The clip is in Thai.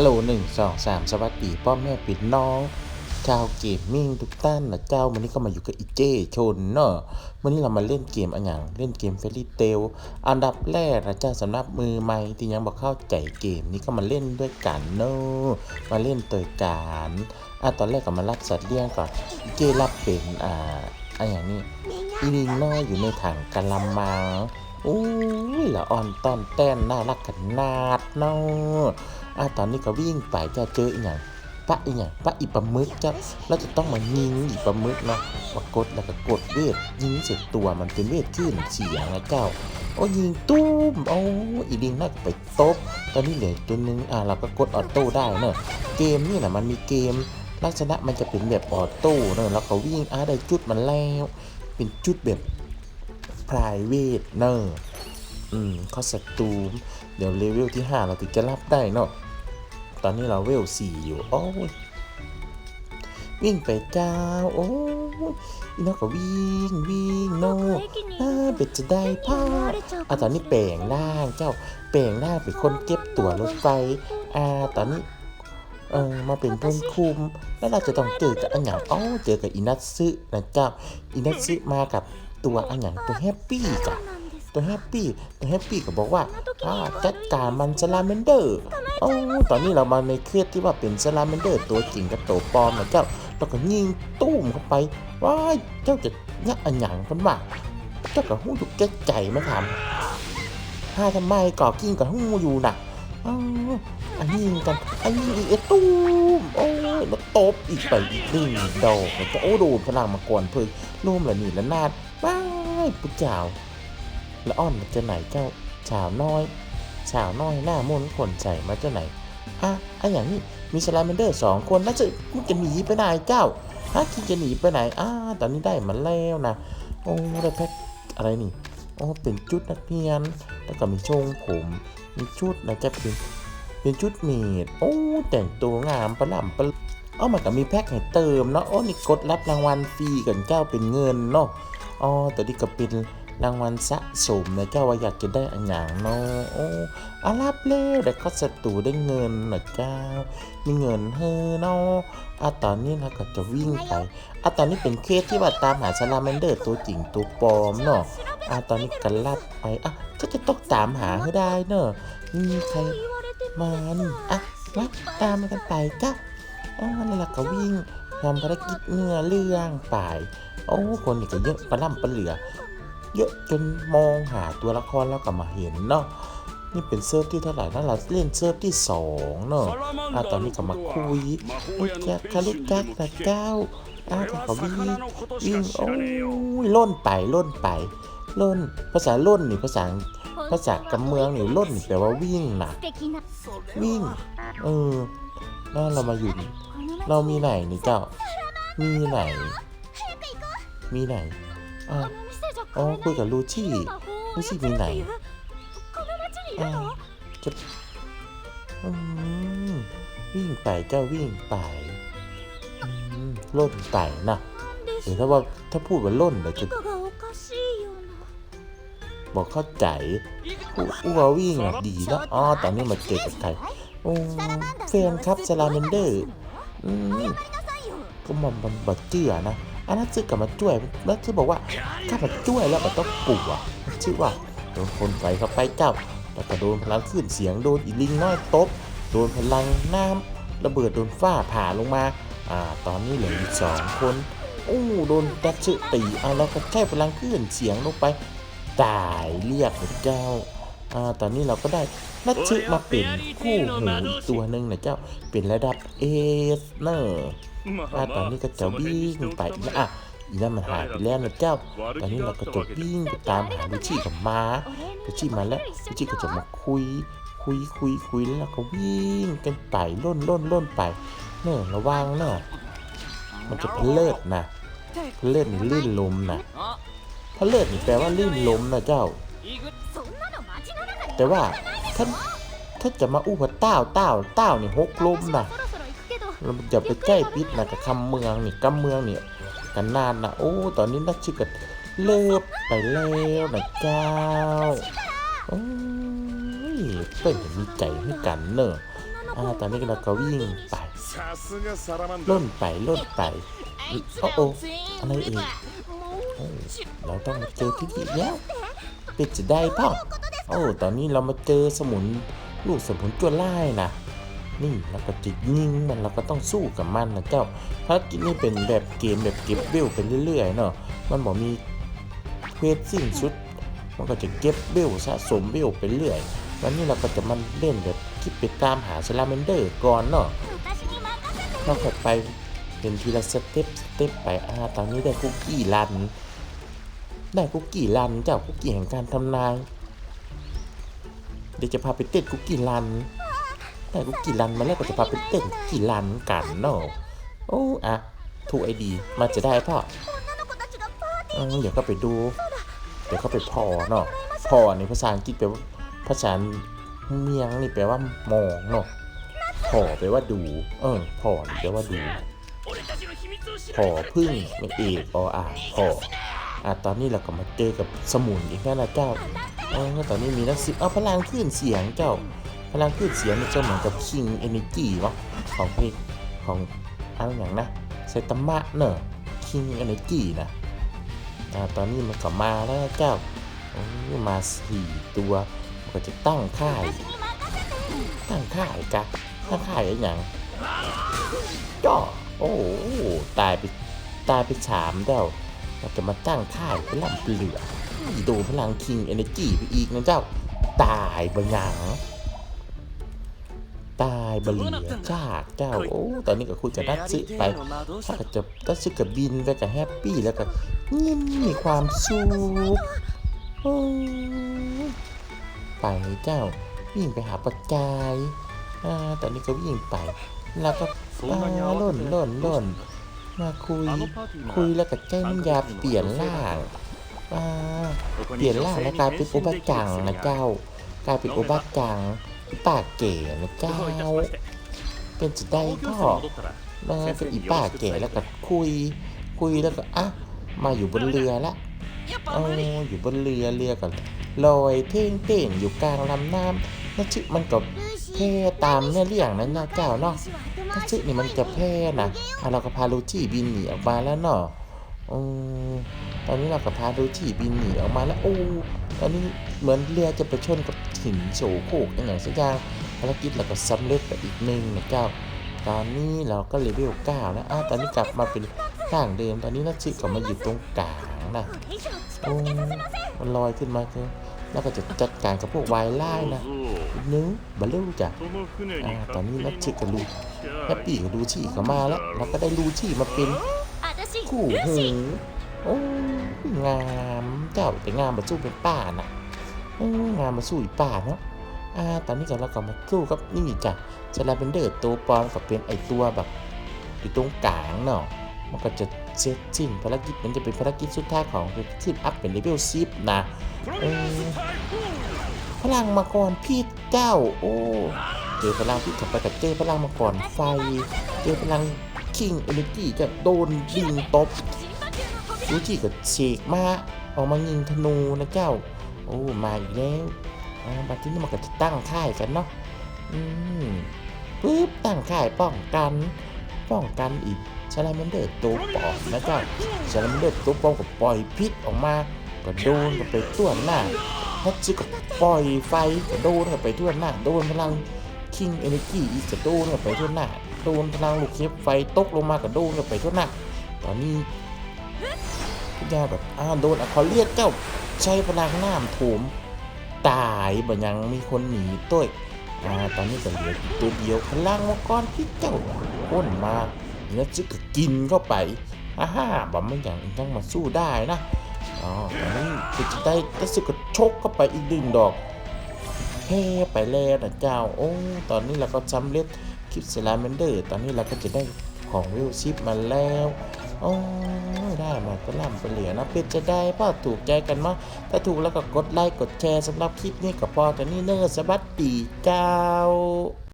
ฮัลโหลหนึ่งสองสามสวัสดีพ่อแม่ปิดน้อง ชาวเกมมิ่งทุกท่านนะเจ้าวันนี้ก็มาอยู่กับอีเจชนเนาะวันนี้เรามาเล่นเกมอันอย่างเล่นเกมเฟรรี่เตลอันดับแรกนะเจ้าสำหรับมือใหม่ที่ยังบอกเข้าใจเกมนี้ก็มาเล่นด้วยกันเนาะมาเล่นเตยกันอะตอนแรกก็มารับสัตว์เลี้ยงก่อนอีเจรับเป็นอ่าอันอย่างนี้อีลิงน้อยอยู่ในถังกะละมังอุ้ยละอ่อนตอนแต้นน่ารักขนาดเนาะ อะตอนนี้ก็วิ่งไปจะเจออีหยังปะอีหยังปะอีปลาหมึกจ้ะเราจะต้องมายิงอีปลาหมึกเนาะมากดแล้วก็กดเวทยิงเสร็จตัวมันเป็นเวทขึ้นเสียงนะเจ้าโอ้ยิงตุ้มโอ้อีลิงน่าไปตบตอนนี้เหลือตัวนึงอะเราก็กดออโต้ได้เนอะเกมนี่นะมันมีเกม ลักษณะมันจะเป็นแบบออโต้เนอะแล้วก็วิ่งอะได้จุดมันแล้ว เป็นจุดแบบ private เนอะ อืมเข้อสตูมเดี๋ยวเลเวลที่ 5 เราถึงจะรับได้เนาะตอนนี้เราเวล4อยู่โอ้ยวิ่งไปจ้าโอ้ยอีนกก็วิ่งวิ่งโน่น่าเป็ดจะได้ผ้าอะตอนนี้แปลงร่างเจ้าแปลงร่างเป็นคนเก็บตั๋วรถไฟอ่าตอนนี้เออมาเป็นเพื่อนคุม แล้วเราจะต้องเจอกับอันหยังอ๋อเจอกับอินัตซึนะเจ้าอินัตซึมากับตัวอันหยังตัวแฮปปี้จ้ะ ตัวแฮปปี้ตัวแฮปปี้ก็บอกว่าอ่าจัดการมันสลาเมนเดอร์โอ้ตอนนี้เรามาในเครียดที่ว่าเป็นสลาเมนเดอร์ตัวจริงกับตัวปลอมนะเจ้าแล้วก็ยิงตุ้มเข้าไปว้ายเจ้าจะยักอันหยังเพันว่าเจ้าก็หู้อยู่แก่ใจมาถามถ้าทำไมก่อกิ้งกับหู้อยู่น่ะอันนี้กันอันนี้ยิงเอตุ้มโอ้ยแล้วตบอีกไปอีกหนึ่งดอกแล้วก็โอ้โดนพลังมาก่อนเพิ่งนุ่มละนี่ละนาดว้ายปุ๊เจ้า ล้วอ้อนมาจากไหนเจ้าสาวน้อยสาวน้อยหน้ามนต์ขนใส่มาจากไหนอะอันอย่างนี้มีสไลาเมนเดอร์สองคนแล้วจะมึงจะหนีไปไหนเจ้าฮะคิดจะหนีไปไหนอ่าตอนนี้ได้มาแล้วนะโอ้ได้แพ็คอะไรนี่โอ้เป็นชุดนักเรียนแล้วก็มีชงผม มีชุดนะจะเป็นเป็นชุดเมดโอ้แต่งตัวงามประหล่ำประเอามันก็มีแพ็คให้เติมเนาะโอ้นี่กดรับรางวัลฟรีกันเจ้าเป็นเงินเนาะอ๋อแต่นี่ก็เป็น รางวัลสะสมนะเจ้าว่าอยากจะได้อันอย่างเนาะโอ้อารับเล่ได้ข้อสตูได้เงินนะเจ้า มีเงินเฮ้อเนาะอะตอนนี้เราก็จะวิ่งไปอะตอนนี้เป็นเคสที่ว่าตามหาซาลาแมนเดอร์ตัวจริงตัวปลอมเนาะอะตอนนี้กันลัดไปอะก็จะต้องตามหาให้ได้เนาะมีใครมานี่อะลัดตามกันไปจ้ะอ๋อแล้วเราก็วิ่งทำภารกิจเงื่อเรื่องไปโอ้คนนี่ก็เยอะประล่ำประเหลือ เยอะจนมองหาตัวละครแล้วก็มาเห็นเนาะนี่เป็นเซิร์ฟที่เท่าไหร่นะเราเล่นเซิร์ฟที่สองเนาะอะตอนนี้ก็มาคุยอุ๊ยแจ็คคาริกักนะเจ้าอ้าวเขาวิ่งวิ่งโอ้ยล่นไปล่นไปล่นภาษาล่นนี่ภาษาภาษากำเมืองนี่ล่นนี่แปลว่าวิ่งนะวิ่งเออแล้วเรามาอยู่นี่เรามีไหนนี่เจ้ามีไหน มีไหนอ่า อ๋อคุยกับลูชี่ลูชี่มีไหนอ่าจะอืมวิ่งไปเจ้าวิ่งไปอืมล่นไปนะเดี๋ยวถ้าว่าถ้าพูดว่าล่นเดี๋ยวจะบอกเข้าใจอู้อู้ว่าวิ่งอะดีแล้วอ๋อตอนนี้มาเจอกับใครโอ้แฟนครับซาลาเมนเดอร์อืมก็มาบันบัดเจือนะ อันนั้นซื้อกลับมาช่วยแล้วซื้อบอกว่าถ้ามาช่วยแล้วมันต้องกลัวชื่อว่าโดนคนไฟเข้าไปเจ้าแล้วก็โดนพลังขึ้นเสียงโดนอีลิงน้อยตบโดนพลังน้ำระเบิดโดนฟ้าผ่าลงมาอ่าตอนนี้เหลืออีกสองคนอู้โดนดัชสึตีเอาแล้วก็ใช้พลังขึ้นเสียงลงไปตายเรียกพระเจ้า อ่าตอนนี้เราก็ได้นัชสึมาเป็นคู่หูอีกตัวหนึ่งนะเจ้า เป็นระดับเอสเนอร์อ่าตอนนี้ก็จะวิ่งไปนะอะอีนั่นมันหายไปแล้วนะเจ้า ตอนนี้เราก็จะวิ่งไปตามหาลูชี่กับม้าลูชี่มาแล้วลูชี่ก็จะมาคุย คุยคุยคุยแล้วเราก็วิ่งกันไปล่นล่นล่นไปเนอะระวังเนอะมันจะเพลิดนะเพลิดนี่ลื่นลมนะเพลิดนี่แปลว่าลื่นลมนะเจ้า แต่ว่าท่านถ้าจะมาอู้ว่าเต้าเต้าเต้านี่หกลมนะเราจะไปใกล้ปิดนะกับคำเมืองนี่กำเมืองเนี่ยกันนานนะโอ้ตอนนี้นักชิกัดเลิกไปแล้วนะเจ้าโอ้ยเป็นมีใจให้กันเนอะอ่าตอนนี้เราก็วิ่งไปล่นไปล่นไปโอ้โอ้อะไรอีกเราต้องมาเจอที่นี่แล้วปิดจะได้เปล่า โอ้ตอนนี้เรามาเจอสมุนลูกสมุนตัวไล่นะ นี่เราก็จะยิงมันเราก็ต้องสู้กับมันนะเจ้าภารกิจนี้เป็นแบบเกมแบบเก็บเบลไปเรื่อยๆเนาะมันบอกมีเควสสิ้นสุด มันก็จะเก็บเบลสะสมเบลไปเรื่อยวันนี้เราก็จะมาเล่นแบบคิดไปตามหาซาลาเมนเดอร์ก่อนเนาะเราค่อยไปเป็นทีละสเต็ปสเต็ปไปอ่าตอนนี้ได้คุกกี้รัน ได้คุกกี้รันเจ้าคุกกี้แห่งการทำนาย เดี๋ยวจะพาไปเต้นคุกกี้รันได้คุกกี้รันมาแล้วก็จะพาไปเต้นคุกกี้รันกันเนาะโอ้อะถูกไอดีมาจะได้พ่ออืมเดี๋ยวก็ไปดู เดี๋ยวก็ไปพอเนาะพอในภาษาอังกฤษแปลว่าภาษาเมียงนี่แปลว่ามองเนาะพอแปลว่าดู เออพอแปลว่าดูพอพึ่งไม่เอกออ่าพอ อะตอนนี้เราก็มาเจอกับสมุนอีกแล้วนะเจ้าเออตอนนี้มีนักสิบเอาพลังคลื่นเสียงเจ้า พลังคลื่นเสียงมันจะเหมือนกับคิงเอเนจีวะของพลงของอะไรอย่างนะไซตามะเนอะคิงเอเนจีนะอ่าตอนนี้มันก็มาแล้วนะเจ้าโอ้มาสี่ตัวมันก็จะตั้งค่าย ตั้งค่ายกะตั้งค่ายอะไรอย่างจ้อโอ้ตายไปตายไปสามเด้า เราจะมาตั้งค่ายไปล่ำเปลือกโดนพลังคิงเอเนจีไปอีกนะเจ้า ตายบะหยังตายบะเหลียจากเจ้า โอ้ ตอนนี้ก็คุยกับนัดซึไปถ้าก็จะนัดซึกับบินไปกับแฮปปี้แล้วก็ยิ้มมีความสุขไปเจ้าวิ่งไปหาปัจจัยอ่าตอนนี้ก็วิ่งไป แล้วก็ล่นล่นล่น มาคุย คุยแล้วก็แจ้งน้ำยาเปลี่ยนร่างอ่าเปลี่ยนร่างแล้วกลายเป็นโอบาจังนะเจ้ากลายเป็นโอบาจังปากเก๋นะเจ้า เป็นจะได้พ่อมาเป็นอีป้าเก๋แล้วก็คุย คุยแล้วก็อะมาอยู่บนเรือละเอออยู่บนเรือเรือก็ลอยเท่งเต่งอยู่กลางลำน้ำนั่นชื่อมันก็ แพร่ตามเนี่ยเรี่ยงนั้นนะเจ้าเนาะถ้าชื่อนี่มันจะแพร่นะอะเราก็พาลูจี้บินหนีออกมาแล้วเนาะอืมตอนนี้เรากับพาดูที่บินหนีออกมาแล้วโอ้ตอนนี้เหมือนเรือจะไปชนกับหินโฉโครกอย่างสักอย่างภารกิจเราก็สำเร็จไปอีกหนึ่งนะเจ้าตอนนี้เราก็เลเวล9แล้วอ้าวตอนนี้กลับมาเป็นข้างเดิมตอนนี้นักชิก็มาอยู่ตรงกลางนะโอ้มันลอยขึ้นมาคือ แล้วก็จะจัดการกับพวกวายไล่นะนึงบัลลูจ้ะอ่าตอนนี้นักชิกับลูแฮปปี้กับลูชี่เขามาแล้วเราก็ได้ลูชี่มาเป็นคู่หูโอ้งามเจ้าแต่งามมาสู้เป็นป่าน่ะงามมาสู้อีป่าเนาะอ่าตอนนี้ก็เราก็มาสู้กับนี่จ้ะสลาเบนเดอร์ตัวปลอมกับเป็นไอตัวแบบอยู่ตรงกลางเนาะมันก็จะ เซตสิ้นภารกิจมันจะเป็นภารกิจสุดท้ายของขึ้นอัพเป็นเลเวลซิปนะพลังมังกรพิษเจ้า โอ้เจอพลังพิษกับไปกับเจอพลังมังกรไฟ เจอพลังคิงเอเนจีจะโดนยิงตบยูจิกับเชกมาออกมายิงธนูนะเจ้า โอ้มาอีกแล้วบัดที่นี่มันก็จะตั้งค่ายกันเนาะอืมปึ๊บตั้งค่ายป้องกัน ป้องกันอีก ชาลาเมนเดอร์ตัวปลอมนะเจ้าชาลาเมนเดอร์ตัวปลอมก็ปล่อยพิษออกมาก็โดนก็ไปตัวหน้าฮัตจิก็ปล่อยไฟก็โดนก็ไปทั่วหน้าโดนพลังคิงเอเนจีอีกก็โดนก็ไปทั่วหน้าโดนพลังลูกเข็บไฟตกลงมาก็โดนก็ไปทั่วหน้าตอนนี้ทุกอย่างแบบอ่าโดนอะคอเรียกเจ้าใช้พลังน้ำโถมตายบ่ยังมีคนหนีต้วอ่าตอนนี้ก็เหลือตัวเดียวพลังมังกรพิษเจ้าพ่นมา แล้วจึกก็กินเข้าไปฮ่าฮ่าบ่ไม่อย่างยังมาสู้ได้นะอ๋อตอนนี้ก็จะได้ก็สึกก็ชกเข้าไปอีกดึงดอกแพ้ไปแล้วนะเจ้าโอ้ตอนนี้เราก็จำเร็จคลิปเซลาเมนเดอร์ตอนนี้เราก็จะได้ของวิวชิปมาแล้วโอ้ได้มาก็ล่ำไปเหลือนะเป็ดจะได้พ่อถูกใจกันมั้งถ้าถูกแล้วก็กดไลค์กดแชร์สำหรับคลิปนี้ก็พอแต่นี่เนอร์สบัดดีเจ้า